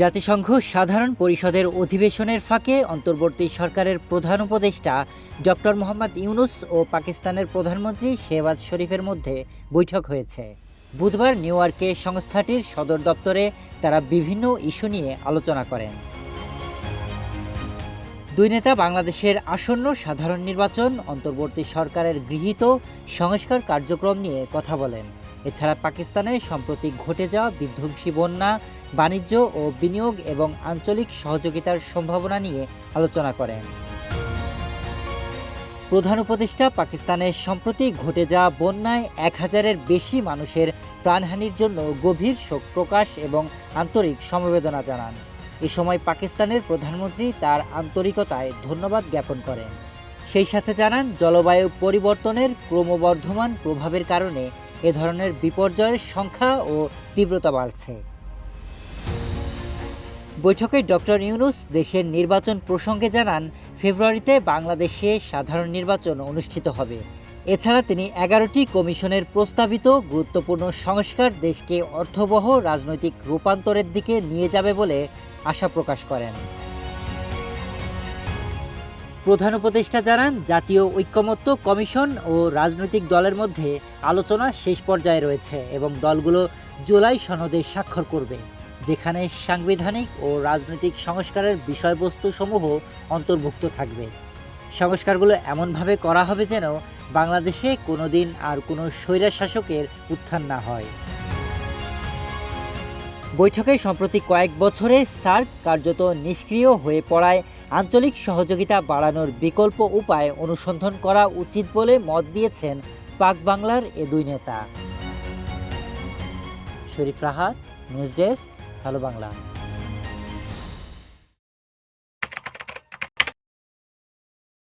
জাতিসংঘ সাধারণ পরিষদের অধিবেশনের ফাঁকে অন্তর্বর্তী সরকারের প্রধান উপদেষ্টা ডক্টর মোহাম্মদ ইউনুস ও পাকিস্তানের প্রধানমন্ত্রী শেহবাজ শরীফের মধ্যে বৈঠক হয়েছে। বুধবার নিউ ইয়র্কে সংস্থাটির সদর দপ্তরে তারা বিভিন্ন ইস্যু নিয়ে আলোচনা করেন। দুই নেতা বাংলাদেশের আসন্ন সাধারণ নির্বাচন, অন্তর্বর্তী সরকারের গৃহীত সংস্কার কার্যক্রম নিয়ে কথা বলেন। এছাড়া পাকিস্তানে সম্প্রতি ঘটে যাওয়া বিধ্বংসী বন্যা, বাণিজ্য ও বিনিয়োগ এবং আঞ্চলিক সহযোগিতার সম্ভাবনা নিয়ে আলোচনা করেন। প্রধান উপদেষ্টা পাকিস্তানের সম্প্রতি ঘটে যাওয়া বন্যায় এক হাজারের বেশি মানুষের প্রাণহানির জন্য গভীর শোক প্রকাশ এবং আন্তরিক সমবেদনা জানান। এ সময় পাকিস্তানের প্রধানমন্ত্রী তার আন্তরিকতায় ধন্যবাদ জ্ঞাপন করেন। সেই সাথে জানান, জলবায়ু পরিবর্তনের ক্রমবর্ধমান প্রভাবের কারণে এ ধরনের বিপর্যয়ের সংখ্যা ও তীব্রতা বাড়ছে। বৈঠকে ডক্টর ইউনুস দেশের নির্বাচন প্রসঙ্গে জানান, ফেব্রুয়ারিতে বাংলাদেশে সাধারণ নির্বাচন অনুষ্ঠিত হবে। এছাড়া তিনি এগারোটি কমিশনের প্রস্তাবিত গুরুত্বপূর্ণ সংস্কার দেশকে অর্থবহ রাজনৈতিক রূপান্তরের দিকে নিয়ে যাবে বলে আশা প্রকাশ করেন। প্রধান উপদেষ্টা জানান, জাতীয় ঐক্যমত্য কমিশন ও রাজনৈতিক দলের মধ্যে আলোচনা শেষ পর্যায়ে রয়েছে এবং দলগুলো জুলাই সনদে স্বাক্ষর করবে, যেখানে সাংবিধানিক ও রাজনৈতিক সংস্কারের বিষয়বস্তু সমূহ অন্তর্ভুক্ত থাকবে। সংস্কারগুলো এমনভাবে করা হবে যেন বাংলাদেশে কোনোদিন আর কোনো স্বৈরাশাসকের শাসকের উত্থান না হয়। বৈঠকে সম্প্রতি কয়েক বছরে সার্ক কার্যত নিষ্ক্রিয় হয়ে পড়ায় আঞ্চলিক সহযোগিতা বাড়ানোর বিকল্প উপায় অনুসন্ধান করা উচিত বলে মত দিয়েছেন পাক বাংলার এ দুই নেতা। Sharif Rahat, news desk hello Bangla.